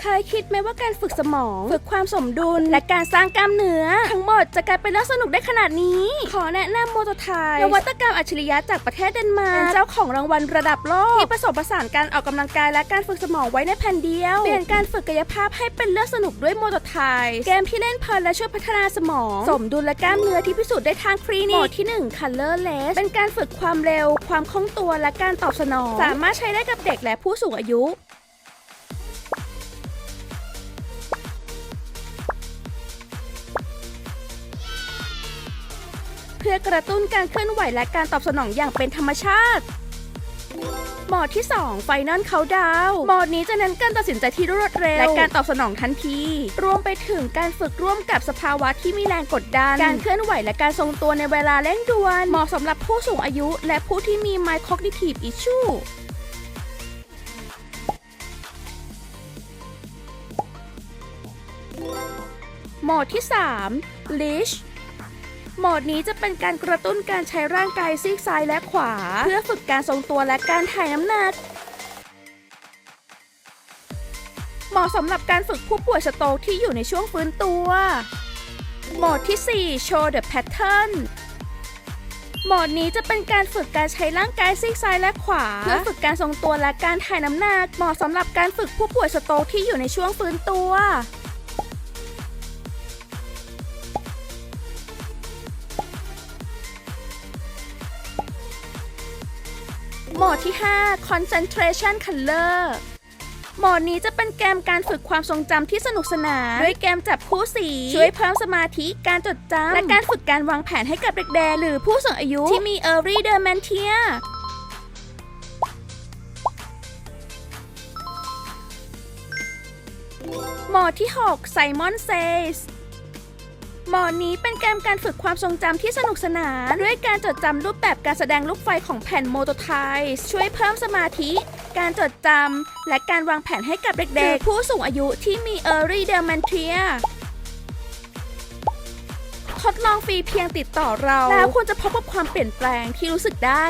เคยคิดไหมว่าการฝึกสมอง ฝึกความสมดุล และการสร้างกล้ามเนื้อ ทั้งหมดจะกลายเป็นเรื่องสนุกได้ขนาดนี้ ขอแนะนำโมโตไทยนวัตกรรมอัจฉริยะจากประเทศเดนมาร์กเป็นเจ้าของรางวัลระดับโลก ที่ผสมผสานการออกกำลังกายและการฝึกสมองไว้ในแผ่นเดียว เปลี่ยนการฝึกกายภาพให้เป็นเรื่องสนุกด้วยโมโตไทยเกมที่เล่นเพลินและช่วยพัฒนาสมอง สมดุลและกล้ามเนื้อที่พิสูจน์ได้ทางคลินิกโหมดที่1 Colorless เป็นการฝึกความเร็ว ความคล่องตัวและการตอบสนอง สามารถใช้ได้กับเด็กและผู้สูงอายุ พื่อกระตุ้นการเคลื่อนไหวและการตอบสนองอย่างเป็นธรรมชาติโหมดที่2 Final Countdown โหมดนี้จะเน้นการตัดสินใจที่รวดเร็ว และการตอบสนองทันที รวมไปถึงการฝึกร่วมกับสภาวะที่มีแรงกดดัน การเคลื่อนไหวและการทรงตัวในเวลาเร่งด่วน เหมาะสำหรับผู้สูงอายุ และผู้ที่มี Mild Cognitive Issue โหมดที่ 3 Leash โหมดนี้จะเป็นการกระตุ้นการใช้ร่างกายซีกซ้ายและขวา เพื่อฝึกการทรงตัวและการถ่ายน้ำหนักเหมาะสำหรับการฝึกผู้ป่วยสโตรกที่อยู่ในช่วงฟื้นตัว โหมดที่ 4 Show the Pattern โหมดนี้จะเป็นการฝึกการใช้ร่างกายซีกซ้ายและขวา เพื่อฝึกการทรงตัวและการถ่ายน้ำหนัก เหมาะสำหรับการฝึกผู้ป่วยสโตรกที่อยู่ในช่วงฟื้นตัว หมดที่ 5 Concentration Color โหมดนี้จะเป็นเกมการฝึกความทรงจำที่สนุกสนานด้วยเกมจับคู่สี ช่วยเพิ่มสมาธิการจดจำและการฝึกการวางแผนให้กับเด็กๆหรือผู้สูงอายุที่มี Early Dementia โหมดที่ 6 Simon Says หมดนี้เป็นเกมการฝึกความทรงจำที่สนุกสนาน ด้วยการจดจำรูปแบบการแสดงลูกไฟของแผ่นโมโตไทส์ช่วยเพิ่มสมาธิ การจดจำและการวางแผนให้กับเด็กๆ ผู้สูงอายุที่มี Early Dementia ทดลองฟรีเพียงติดต่อเรา แล้วคุณจะพบกับความเปลี่ยนแปลงที่รู้สึกได้